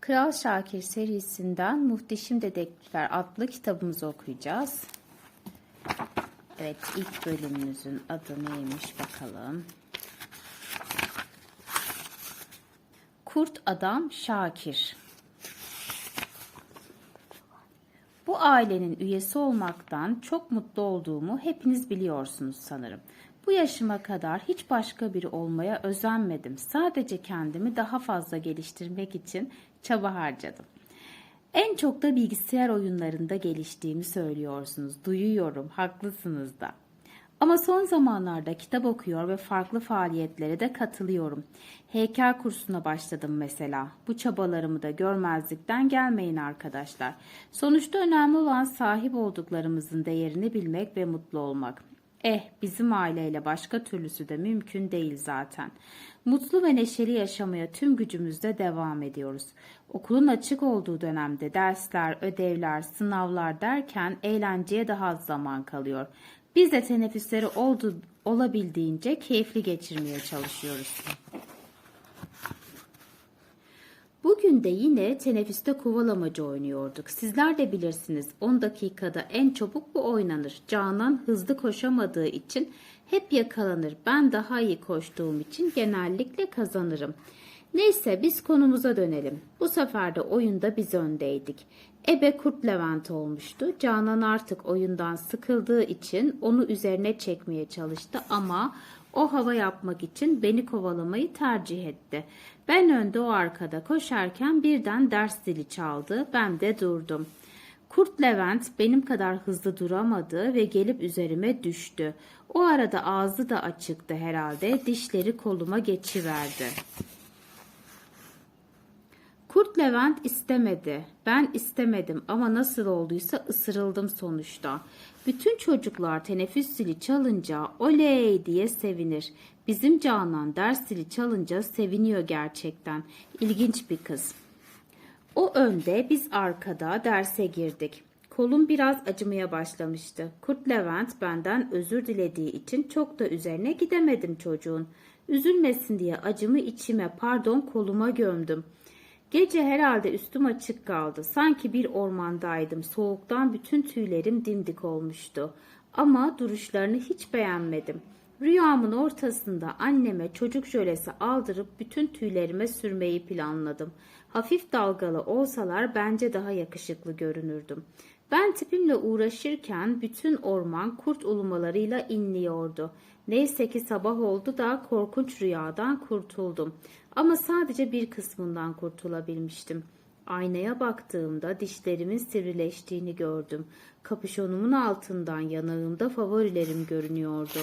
Kral Şakir serisinden Muhteşem Dedektifler adlı kitabımızı okuyacağız. Evet ilk bölümümüzün adı neymiş bakalım. Kurt Adam Şakir Bu ailenin üyesi olmaktan çok mutlu olduğumu hepiniz biliyorsunuz sanırım. Bu yaşıma kadar hiç başka biri olmaya özenmedim. Sadece kendimi daha fazla geliştirmek için çaba harcadım. En çok da bilgisayar oyunlarında geliştiğimi söylüyorsunuz. Duyuyorum, haklısınız da. Ama son zamanlarda kitap okuyor ve farklı faaliyetlere de katılıyorum. Heykel kursuna başladım mesela. Bu çabalarımı da görmezlikten gelmeyin arkadaşlar. Sonuçta önemli olan sahip olduklarımızın değerini bilmek ve mutlu olmak. Eh bizim aileyle başka türlüsü de mümkün değil zaten. Mutlu ve neşeli yaşamaya tüm gücümüzle devam ediyoruz. Okulun açık olduğu dönemde dersler, ödevler, sınavlar derken eğlenceye daha az zaman kalıyor. Biz de teneffüsleri oldu, olabildiğince keyifli geçirmeye çalışıyoruz. Bugün de yine teneffüste kovalamacı oynuyorduk. Sizler de bilirsiniz 10 dakikada en çabuk bu oynanır. Canan hızlı koşamadığı için hep yakalanır. Ben daha iyi koştuğum için genellikle kazanırım. Neyse biz konumuza dönelim. Bu sefer de oyunda biz öndeydik. Ebe Kurt Levent olmuştu. Canan artık oyundan sıkıldığı için onu üzerine çekmeye çalıştı ama o hava yapmak için beni kovalamayı tercih etti. Ben önde o arkada koşarken birden ders zili çaldı. Ben de durdum. Kurt Levent benim kadar hızlı duramadı ve gelip üzerime düştü. O arada ağzı da açıktı herhalde. Dişleri koluma geçiverdi. Kurt Levent istemedi. Ben istemedim ama nasıl olduysa ısırıldım sonuçta. Bütün çocuklar teneffüs zili çalınca oley diye sevinir. Bizim Canan ders zili çalınca seviniyor gerçekten. İlginç bir kız. O önde biz arkada derse girdik. Kolum biraz acımaya başlamıştı. Kurt Levent benden özür dilediği için çok da üzerine gidemedim çocuğun. Üzülmesin diye acımı içime pardon koluma gömdüm. Gece herhalde üstüm açık kaldı. Sanki bir ormandaydım. Soğuktan bütün tüylerim dimdik olmuştu. Ama duruşlarını hiç beğenmedim. Rüyamın ortasında anneme çocuk jölesi aldırıp bütün tüylerime sürmeyi planladım. Hafif dalgalı olsalar bence daha yakışıklı görünürdüm. Ben tipimle uğraşırken bütün orman kurt ulumalarıyla inliyordu. Neyse ki sabah oldu da korkunç rüyadan kurtuldum. Ama sadece bir kısmından kurtulabilmiştim. Aynaya baktığımda dişlerimin sivrileştiğini gördüm. Kapüşonumun altından yanağımda favorilerim görünüyordu.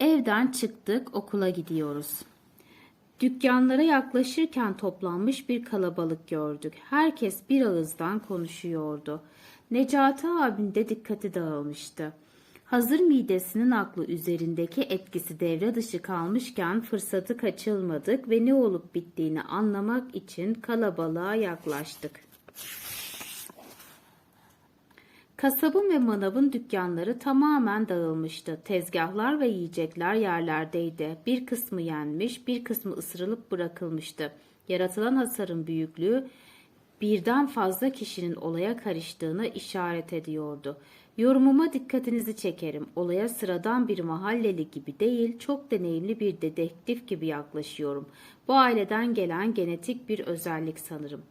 Evden çıktık, okula gidiyoruz. Dükkanlara yaklaşırken toplanmış bir kalabalık gördük. Herkes bir ağızdan konuşuyordu. Necati abin de dikkati dağılmıştı. Hazır midesinin aklı üzerindeki etkisi devre dışı kalmışken fırsatı kaçılmadık ve ne olup bittiğini anlamak için kalabalığa yaklaştık. Kasabın ve manavın dükkanları tamamen dağılmıştı. Tezgahlar ve yiyecekler yerlerdeydi. Bir kısmı yenmiş, bir kısmı ısırılıp bırakılmıştı. Yaratılan hasarın büyüklüğü birden fazla kişinin olaya karıştığını işaret ediyordu. Yorumuma dikkatinizi çekerim. Olaya sıradan bir mahalleli gibi değil, çok deneyimli bir dedektif gibi yaklaşıyorum. Bu aileden gelen genetik bir özellik sanırım.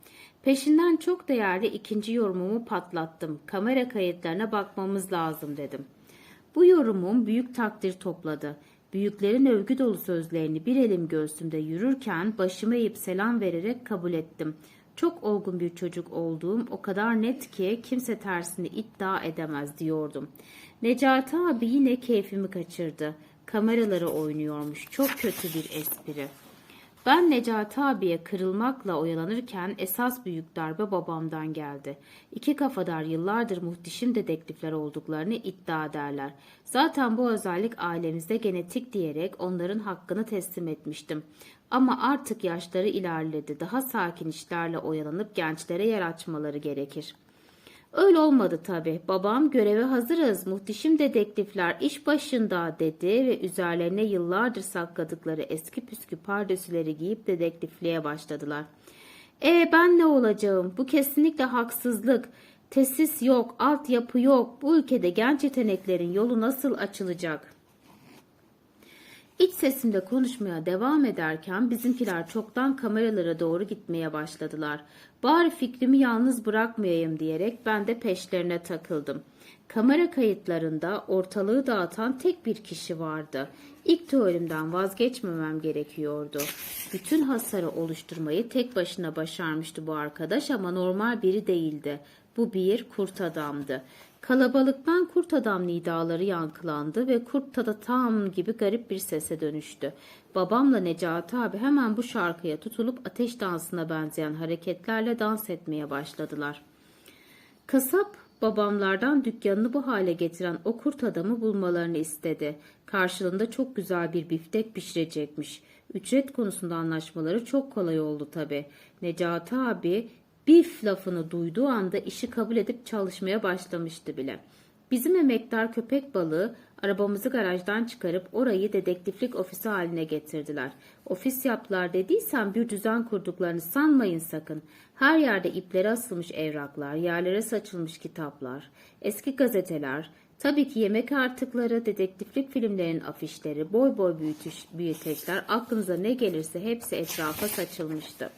Peşinden çok değerli ikinci yorumumu patlattım. Kamera kayıtlarına bakmamız lazım dedim. Bu yorumum büyük takdir topladı. Büyüklerin övgü dolu sözlerini bir elim göğsümde yürürken başımı eğip selam vererek kabul ettim. Çok olgun bir çocuk olduğum o kadar net ki kimse tersini iddia edemez diyordum. Necati abi yine keyfimi kaçırdı. Kameraları oynuyormuş. Çok kötü bir espri. Ben Necati abiye kırılmakla oyalanırken esas büyük darbe babamdan geldi. İki kafadar yıllardır muhteşem dedektifler olduklarını iddia ederler. Zaten bu özellik ailemizde genetik diyerek onların hakkını teslim etmiştim. Ama artık yaşları ilerledi. Daha sakin işlerle oyalanıp gençlere yer açmaları gerekir. Öyle olmadı tabi. Babam göreve hazırız, muhteşem dedektifler iş başında dedi ve üzerlerine yıllardır sakladıkları eski püskü pardesüleri giyip dedektifliğe başladılar. E ben ne olacağım? Bu kesinlikle haksızlık. Tesis yok, altyapı yok. Bu ülkede genç yeteneklerin yolu nasıl açılacak?'' İç sesimle konuşmaya devam ederken bizimkiler çoktan kameralara doğru gitmeye başladılar. Bari fikrimi yalnız bırakmayayım diyerek ben de peşlerine takıldım. Kamera kayıtlarında ortalığı dağıtan tek bir kişi vardı. İlk teorimden vazgeçmemem gerekiyordu. Bütün hasarı oluşturmayı tek başına başarmıştı bu arkadaş ama normal biri değildi. Bu bir kurt adamdı. Kalabalıktan kurt adam nidaları yankılandı ve kurt tada tam gibi garip bir sese dönüştü. Babamla Necati abi hemen bu şarkıya tutulup ateş dansına benzeyen hareketlerle dans etmeye başladılar. Kasap babamlardan dükkanını bu hale getiren o kurt adamı bulmalarını istedi. Karşılığında çok güzel bir biftek pişirecekmiş. Ücret konusunda anlaşmaları çok kolay oldu tabi. Necati abi Bif lafını duyduğu anda işi kabul edip çalışmaya başlamıştı bile. Bizim emektar köpek balığı arabamızı garajdan çıkarıp orayı dedektiflik ofisi haline getirdiler. Ofis yaptılar dediysem bir düzen kurduklarını sanmayın sakın. Her yerde ipleri asılmış evraklar, yerlere saçılmış kitaplar, eski gazeteler, tabii ki yemek artıkları, dedektiflik filmlerinin afişleri, boy boy büyütüş, büyüteçler aklınıza ne gelirse hepsi etrafa saçılmıştı.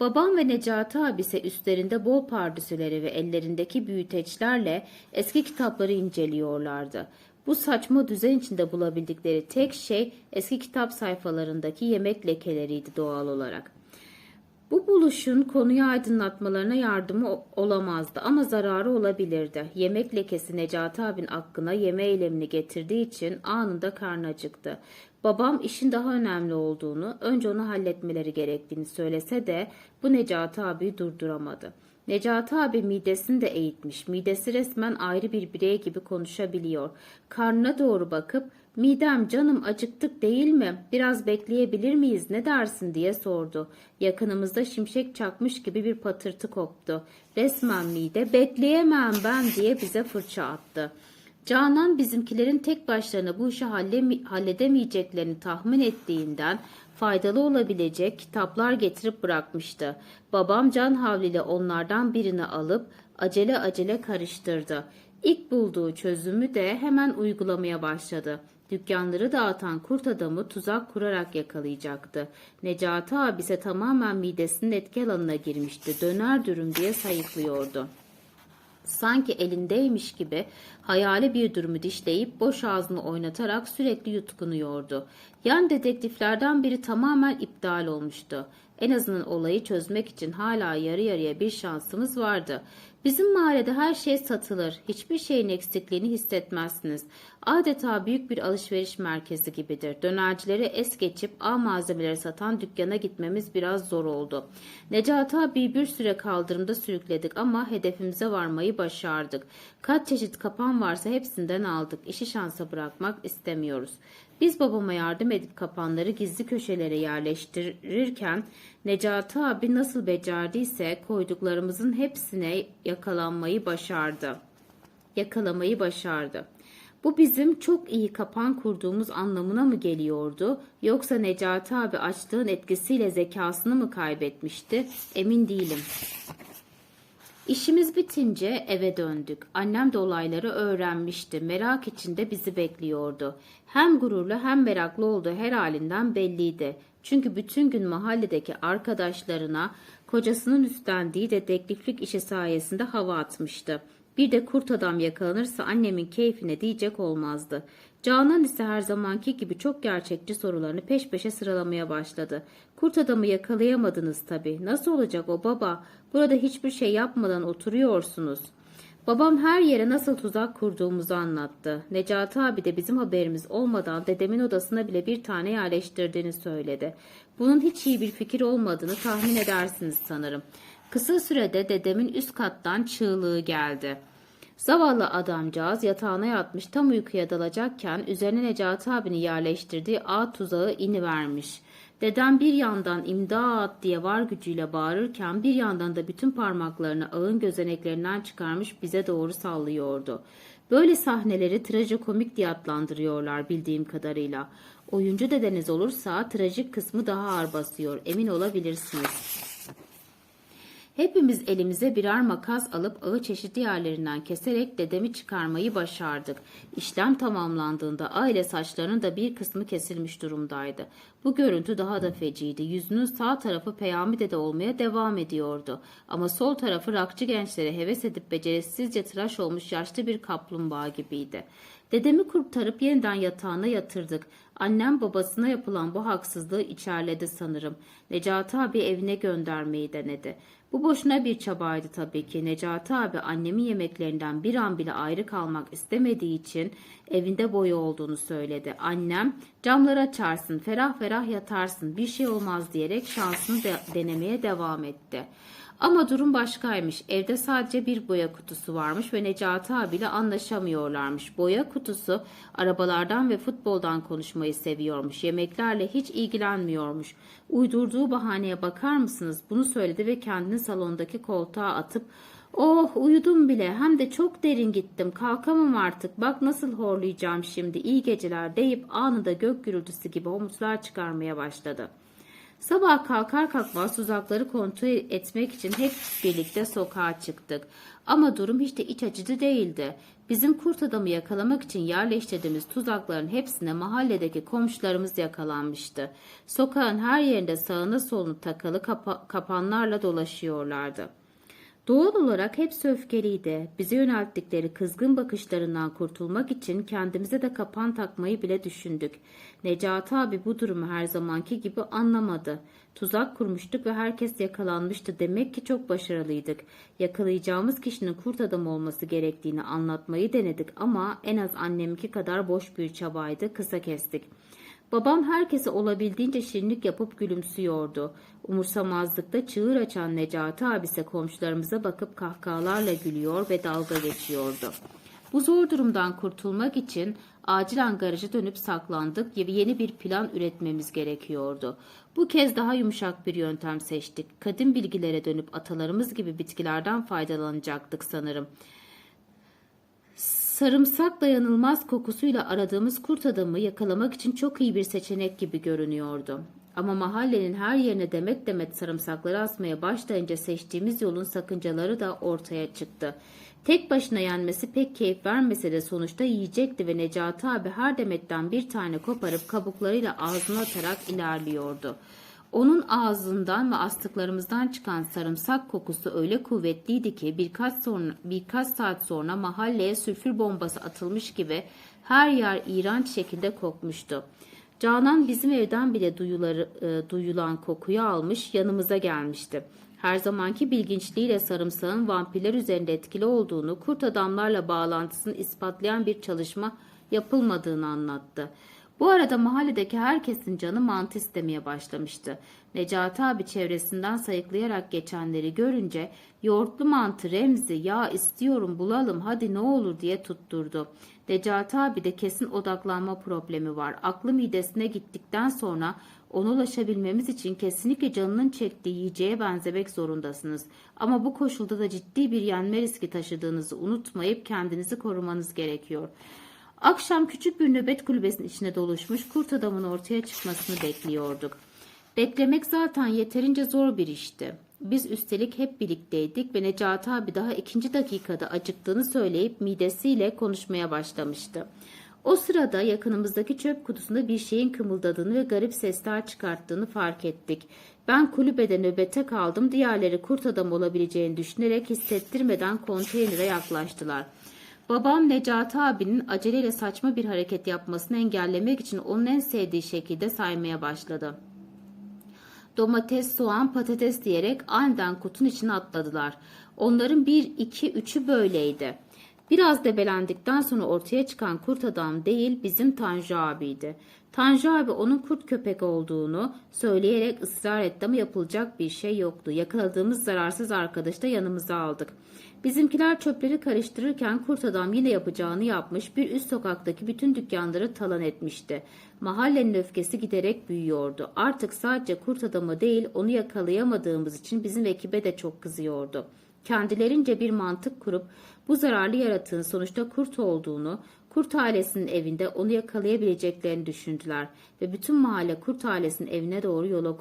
Babam ve Necati abi ise üstlerinde bol pardüsüleri ve ellerindeki büyüteçlerle eski kitapları inceliyorlardı. Bu saçma düzen içinde bulabildikleri tek şey eski kitap sayfalarındaki yemek lekeleriydi doğal olarak. Bu buluşun konuyu aydınlatmalarına yardımı olamazdı ama zararı olabilirdi. Yemek lekesi Necati abin aklına yeme eylemini getirdiği için anında karnı acıktı. Babam işin daha önemli olduğunu, önce onu halletmeleri gerektiğini söylese de bu Necati abi durduramadı. Necati abi midesini de eğitmiş. Midesi resmen ayrı bir birey gibi konuşabiliyor. Karnına doğru bakıp midem canım acıktık değil mi? Biraz bekleyebilir miyiz ne dersin diye sordu. Yakınımızda şimşek çakmış gibi bir patırtı koptu. Resmen mide bekleyemem ben diye bize fırça attı. Canan bizimkilerin tek başlarına bu işi halledemeyeceklerini tahmin ettiğinden faydalı olabilecek kitaplar getirip bırakmıştı. Babam can havliyle onlardan birini alıp acele acele karıştırdı. İlk bulduğu çözümü de hemen uygulamaya başladı. Dükkanları dağıtan kurt adamı tuzak kurarak yakalayacaktı. Necati abise tamamen midesinin etki alanına girmişti. Döner dürüm diye sayıklıyordu sanki elindeymiş gibi hayali bir durumu dişleyip boş ağzını oynatarak sürekli yutkunuyordu. Yan dedektiflerden biri tamamen iptal olmuştu. En azından olayı çözmek için hala yarı yarıya bir şansımız vardı. Bizim mahallede her şey satılır. Hiçbir şeyin eksikliğini hissetmezsiniz. Adeta büyük bir alışveriş merkezi gibidir. Dönercileri es geçip A malzemeleri satan dükkana gitmemiz biraz zor oldu. Necati abi bir süre kaldırımda sürükledik ama hedefimize varmayı başardık. Kaç çeşit kapan varsa hepsinden aldık. İşi şansa bırakmak istemiyoruz. Biz babama yardım edip kapanları gizli köşelere yerleştirirken Necati abi nasıl becerdiyse koyduklarımızın hepsine yakalanmayı başardı. Yakalamayı başardı. Bu bizim çok iyi kapan kurduğumuz anlamına mı geliyordu? Yoksa Necati abi açtığın etkisiyle zekasını mı kaybetmişti? Emin değilim. İşimiz bitince eve döndük. Annem de olayları öğrenmişti. Merak içinde bizi bekliyordu. Hem gururlu hem meraklı olduğu her halinden belliydi. Çünkü bütün gün mahalledeki arkadaşlarına kocasının üstlendiği dedektiflik işi sayesinde hava atmıştı. Bir de kurt adam yakalanırsa annemin keyfine diyecek olmazdı. Canan ise her zamanki gibi çok gerçekçi sorularını peş peşe sıralamaya başladı. Kurt adamı yakalayamadınız tabii. Nasıl olacak o baba? Burada hiçbir şey yapmadan oturuyorsunuz. Babam her yere nasıl tuzak kurduğumuzu anlattı. Necati abi de bizim haberimiz olmadan dedemin odasına bile bir tane yerleştirdiğini söyledi. Bunun hiç iyi bir fikir olmadığını tahmin edersiniz sanırım. Kısa sürede dedemin üst kattan çığlığı geldi. Zavallı adamcağız yatağına yatmış tam uykuya dalacakken üzerine Necati abini yerleştirdiği ağ tuzağı inivermiş. Dedem bir yandan imdat diye var gücüyle bağırırken bir yandan da bütün parmaklarını ağın gözeneklerinden çıkarmış bize doğru sallıyordu. Böyle sahneleri trajikomik diye adlandırıyorlar bildiğim kadarıyla. Oyuncu dedeniz olursa trajik kısmı daha ağır basıyor emin olabilirsiniz. Hepimiz elimize birer makas alıp ağı çeşitli yerlerinden keserek dedemi çıkarmayı başardık. İşlem tamamlandığında aile saçlarının da bir kısmı kesilmiş durumdaydı. Bu görüntü daha da feciydi. Yüzünün sağ tarafı Peyami dede olmaya devam ediyordu. Ama sol tarafı rakçı gençlere heves edip becerisizce tıraş olmuş yaşlı bir kaplumbağa gibiydi. Dedemi kurtarıp yeniden yatağına yatırdık. Annem babasına yapılan bu haksızlığı içerledi sanırım. Necati abi evine göndermeyi denedi. Bu boşuna bir çabaydı tabii ki. Necati abi annemin yemeklerinden bir an bile ayrı kalmak istemediği için evinde boyu olduğunu söyledi. Annem camları açarsın, ferah ferah yatarsın, bir şey olmaz diyerek şansını de denemeye devam etti. Ama durum başkaymış. Evde sadece bir boya kutusu varmış ve Necati abiyle anlaşamıyorlarmış. Boya kutusu arabalardan ve futboldan konuşmayı seviyormuş. Yemeklerle hiç ilgilenmiyormuş. Uydurduğu bahaneye bakar mısınız? Bunu söyledi ve kendini salondaki koltuğa atıp Oh uyudum bile hem de çok derin gittim kalkamam artık bak nasıl horlayacağım şimdi iyi geceler deyip anında gök gürültüsü gibi omuzlar çıkarmaya başladı.'' Sabah kalkar kalkmaz tuzakları kontrol etmek için hep birlikte sokağa çıktık. Ama durum hiç de iç açıcı değildi. Bizim kurt adamı yakalamak için yerleştirdiğimiz tuzakların hepsine mahalledeki komşularımız yakalanmıştı. Sokağın her yerinde sağına solunu takalı kapa kapanlarla dolaşıyorlardı. Doğal olarak hepsi öfkeliydi. Bize yönelttikleri kızgın bakışlarından kurtulmak için kendimize de kapan takmayı bile düşündük. Necati abi bu durumu her zamanki gibi anlamadı. Tuzak kurmuştuk ve herkes yakalanmıştı. Demek ki çok başarılıydık. Yakalayacağımız kişinin kurt adam olması gerektiğini anlatmayı denedik ama en az annemki kadar boş bir çabaydı. Kısa kestik. Babam herkese olabildiğince şirinlik yapıp gülümsüyordu. Umursamazlıkta çığır açan Necati abise komşularımıza bakıp kahkahalarla gülüyor ve dalga geçiyordu. Bu zor durumdan kurtulmak için acilen garaja dönüp saklandık ve yeni bir plan üretmemiz gerekiyordu. Bu kez daha yumuşak bir yöntem seçtik. Kadim bilgilere dönüp atalarımız gibi bitkilerden faydalanacaktık sanırım. Sarımsak dayanılmaz kokusuyla aradığımız kurt adamı yakalamak için çok iyi bir seçenek gibi görünüyordu. Ama mahallenin her yerine demet demet sarımsakları asmaya başlayınca seçtiğimiz yolun sakıncaları da ortaya çıktı. Tek başına yenmesi pek keyif vermese de sonuçta yiyecekti ve Necati abi her demetten bir tane koparıp kabuklarıyla ağzına atarak ilerliyordu. Onun ağzından ve astıklarımızdan çıkan sarımsak kokusu öyle kuvvetliydi ki birkaç sonra birkaç saat sonra mahalleye sülfür bombası atılmış gibi her yer iğrenç şekilde kokmuştu. Canan bizim evden bile duyuları, e, duyulan kokuyu almış yanımıza gelmişti. Her zamanki bilginçliğiyle sarımsağın vampirler üzerinde etkili olduğunu, kurt adamlarla bağlantısını ispatlayan bir çalışma yapılmadığını anlattı. Bu arada mahalledeki herkesin canı mantı istemeye başlamıştı. Necati abi çevresinden sayıklayarak geçenleri görünce yoğurtlu mantı Remzi ya istiyorum bulalım hadi ne olur diye tutturdu. Necati abi de kesin odaklanma problemi var. Aklı midesine gittikten sonra ona ulaşabilmemiz için kesinlikle canının çektiği yiyeceğe benzemek zorundasınız. Ama bu koşulda da ciddi bir yenme riski taşıdığınızı unutmayıp kendinizi korumanız gerekiyor.'' Akşam küçük bir nöbet kulübesinin içine doluşmuş kurt adamın ortaya çıkmasını bekliyorduk. Beklemek zaten yeterince zor bir işti. Biz üstelik hep birlikteydik ve Necati abi daha ikinci dakikada acıktığını söyleyip midesiyle konuşmaya başlamıştı. O sırada yakınımızdaki çöp kutusunda bir şeyin kımıldadığını ve garip sesler çıkarttığını fark ettik. Ben kulübede nöbete kaldım. Diğerleri kurt adam olabileceğini düşünerek hissettirmeden konteynere yaklaştılar. Babam Necati abinin aceleyle saçma bir hareket yapmasını engellemek için onun en sevdiği şekilde saymaya başladı. Domates, soğan, patates diyerek aniden kutun içine atladılar. Onların bir, iki, üçü böyleydi. Biraz debelendikten sonra ortaya çıkan kurt adam değil bizim Tanju abiydi. Tanju abi onun kurt köpek olduğunu söyleyerek ısrar etti ama yapılacak bir şey yoktu. Yakaladığımız zararsız arkadaşı da yanımıza aldık. Bizimkiler çöpleri karıştırırken kurt adam yine yapacağını yapmış bir üst sokaktaki bütün dükkanları talan etmişti. Mahallenin öfkesi giderek büyüyordu. Artık sadece kurt adamı değil onu yakalayamadığımız için bizim ekibe de çok kızıyordu. Kendilerince bir mantık kurup bu zararlı yaratığın sonuçta kurt olduğunu, kurt ailesinin evinde onu yakalayabileceklerini düşündüler ve bütün mahalle kurt ailesinin evine doğru yola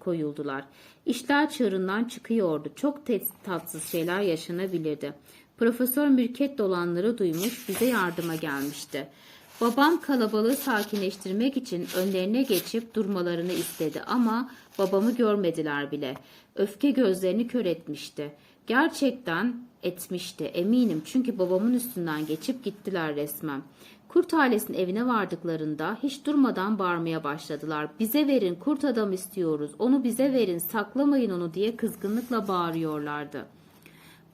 koyuldular. İşler çığırından çıkıyordu. Çok tatsız şeyler yaşanabilirdi. Profesör Mürket dolanları duymuş bize yardıma gelmişti. Babam kalabalığı sakinleştirmek için önlerine geçip durmalarını istedi ama babamı görmediler bile. Öfke gözlerini kör etmişti. Gerçekten etmişti eminim çünkü babamın üstünden geçip gittiler resmen. Kurt ailesinin evine vardıklarında hiç durmadan bağırmaya başladılar. Bize verin kurt adam istiyoruz onu bize verin saklamayın onu diye kızgınlıkla bağırıyorlardı.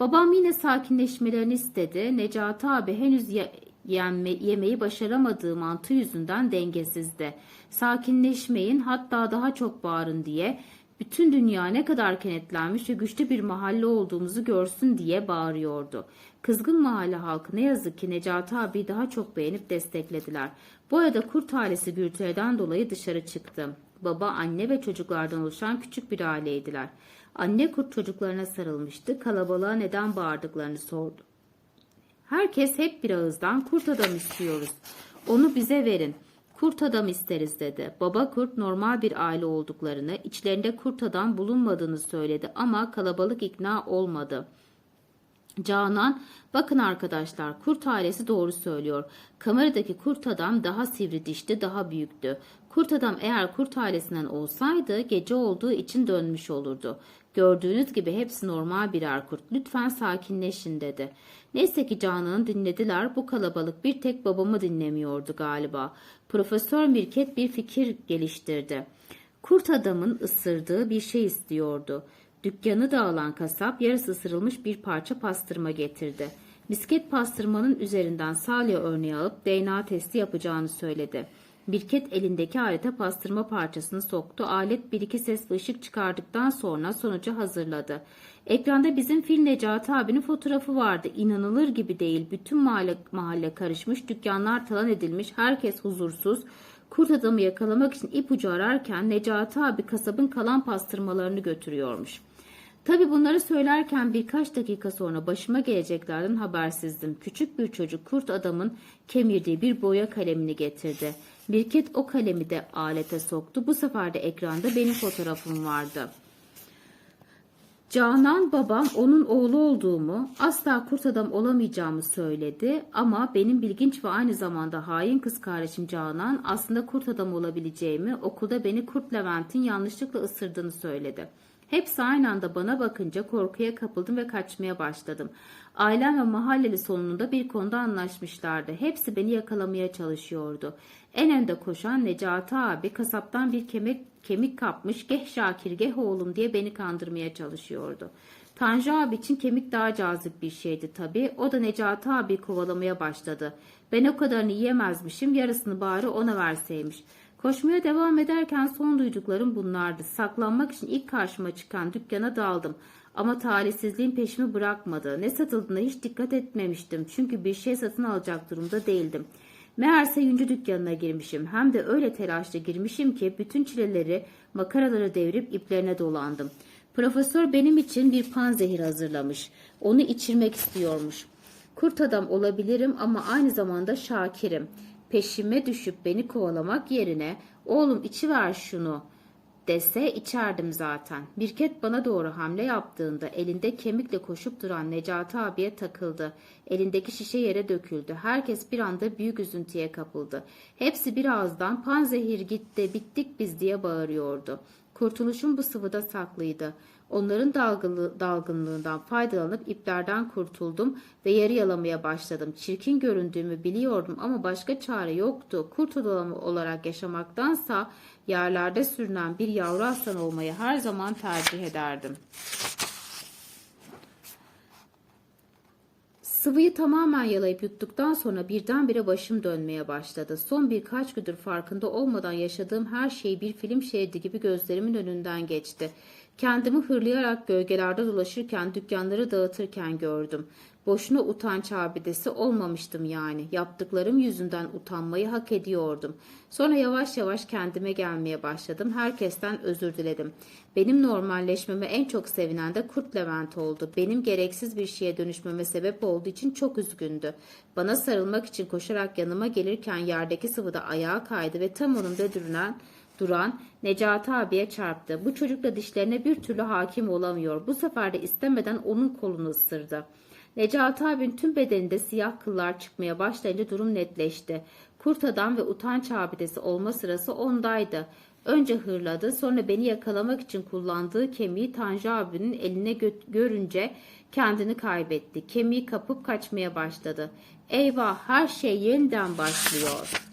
Babam yine sakinleşmelerini istedi. Necati abi henüz ye- yenme, yemeği başaramadığı mantı yüzünden dengesizdi. Sakinleşmeyin hatta daha çok bağırın diye bütün dünya ne kadar kenetlenmiş ve güçlü bir mahalle olduğumuzu görsün diye bağırıyordu. Kızgın mahalle halkı ne yazık ki Necati abi daha çok beğenip desteklediler. Bu arada kurt ailesi gürültülerden dolayı dışarı çıktı. Baba, anne ve çocuklardan oluşan küçük bir aileydiler. Anne kurt çocuklarına sarılmıştı. Kalabalığa neden bağırdıklarını sordu. Herkes hep bir ağızdan kurt adam istiyoruz. Onu bize verin. Kurt adam isteriz dedi. Baba kurt normal bir aile olduklarını, içlerinde kurt adam bulunmadığını söyledi ama kalabalık ikna olmadı. Canan, bakın arkadaşlar kurt ailesi doğru söylüyor. Kameradaki kurt adam daha sivri dişli, daha büyüktü. Kurt adam eğer kurt ailesinden olsaydı gece olduğu için dönmüş olurdu. Gördüğünüz gibi hepsi normal birer kurt. Lütfen sakinleşin dedi. Neyse ki Canan'ı dinlediler. Bu kalabalık bir tek babamı dinlemiyordu galiba. Profesör Mirket bir fikir geliştirdi. Kurt adamın ısırdığı bir şey istiyordu. Dükkanı dağılan kasap yarısı ısırılmış bir parça pastırma getirdi. Misket pastırmanın üzerinden salya örneği alıp DNA testi yapacağını söyledi. Birket elindeki alete pastırma parçasını soktu. Alet bir iki ses ve ışık çıkardıktan sonra sonucu hazırladı. Ekranda bizim Fil Necati abinin fotoğrafı vardı. İnanılır gibi değil. Bütün mahalle, mahalle karışmış, dükkanlar talan edilmiş, herkes huzursuz. Kurt adamı yakalamak için ipucu ararken Necati abi kasabın kalan pastırmalarını götürüyormuş. Tabi bunları söylerken birkaç dakika sonra başıma geleceklerden habersizdim. Küçük bir çocuk kurt adamın kemirdiği bir boya kalemini getirdi. Birket o kalemi de alete soktu. Bu sefer de ekranda benim fotoğrafım vardı. Canan babam onun oğlu olduğumu, asla kurt adam olamayacağımı söyledi ama benim bilginç ve aynı zamanda hain kız kardeşim Canan aslında kurt adam olabileceğimi, okulda beni Kurt Levent'in yanlışlıkla ısırdığını söyledi. Hepsi aynı anda bana bakınca korkuya kapıldım ve kaçmaya başladım. Ailem ve mahalleli sonunda bir konuda anlaşmışlardı. Hepsi beni yakalamaya çalışıyordu. En önde koşan Necati abi kasaptan bir kemik, kemik kapmış geh Şakir geh oğlum diye beni kandırmaya çalışıyordu. Tanju abi için kemik daha cazip bir şeydi tabii. O da Necati abi kovalamaya başladı. Ben o kadarını yiyemezmişim yarısını bari ona verseymiş. Koşmaya devam ederken son duyduklarım bunlardı. Saklanmak için ilk karşıma çıkan dükkana daldım. Ama talihsizliğin peşimi bırakmadı. Ne satıldığına hiç dikkat etmemiştim. Çünkü bir şey satın alacak durumda değildim. Meğerse yüncü dükkanına girmişim. Hem de öyle telaşla girmişim ki bütün çileleri, makaraları devirip iplerine dolandım. Profesör benim için bir panzehir hazırlamış. Onu içirmek istiyormuş. Kurt adam olabilirim ama aynı zamanda Şakir'im. Peşime düşüp beni kovalamak yerine oğlum içiver şunu dese içerdim zaten. Birket bana doğru hamle yaptığında elinde kemikle koşup duran Necati abiye takıldı. Elindeki şişe yere döküldü. Herkes bir anda büyük üzüntüye kapıldı. Hepsi bir ağızdan panzehir gitti bittik biz diye bağırıyordu. Kurtuluşum bu sıvıda saklıydı. Onların dalgılı, dalgınlığından faydalanıp iplerden kurtuldum ve yarı yalamaya başladım. Çirkin göründüğümü biliyordum ama başka çare yoktu. Kurt adamı olarak yaşamaktansa yerlerde sürünen bir yavru aslan olmayı her zaman tercih ederdim. Sıvıyı tamamen yalayıp yuttuktan sonra birdenbire başım dönmeye başladı. Son birkaç gündür farkında olmadan yaşadığım her şey bir film şeridi gibi gözlerimin önünden geçti. Kendimi hırlayarak gölgelerde dolaşırken, dükkanları dağıtırken gördüm. Boşuna utanç abidesi olmamıştım yani. Yaptıklarım yüzünden utanmayı hak ediyordum. Sonra yavaş yavaş kendime gelmeye başladım. Herkesten özür diledim. Benim normalleşmeme en çok sevinen de Kurt Levent oldu. Benim gereksiz bir şeye dönüşmeme sebep olduğu için çok üzgündü. Bana sarılmak için koşarak yanıma gelirken yerdeki sıvıda ayağa kaydı ve tam önümde duran duran Necati abiye çarptı. Bu çocuk da dişlerine bir türlü hakim olamıyor. Bu sefer de istemeden onun kolunu ısırdı. Necati abinin tüm bedeninde siyah kıllar çıkmaya başlayınca durum netleşti. Kurt adam ve utanç abidesi olma sırası ondaydı. Önce hırladı sonra beni yakalamak için kullandığı kemiği Tanju abinin eline gö- görünce kendini kaybetti. Kemiği kapıp kaçmaya başladı. Eyvah her şey yeniden başlıyor.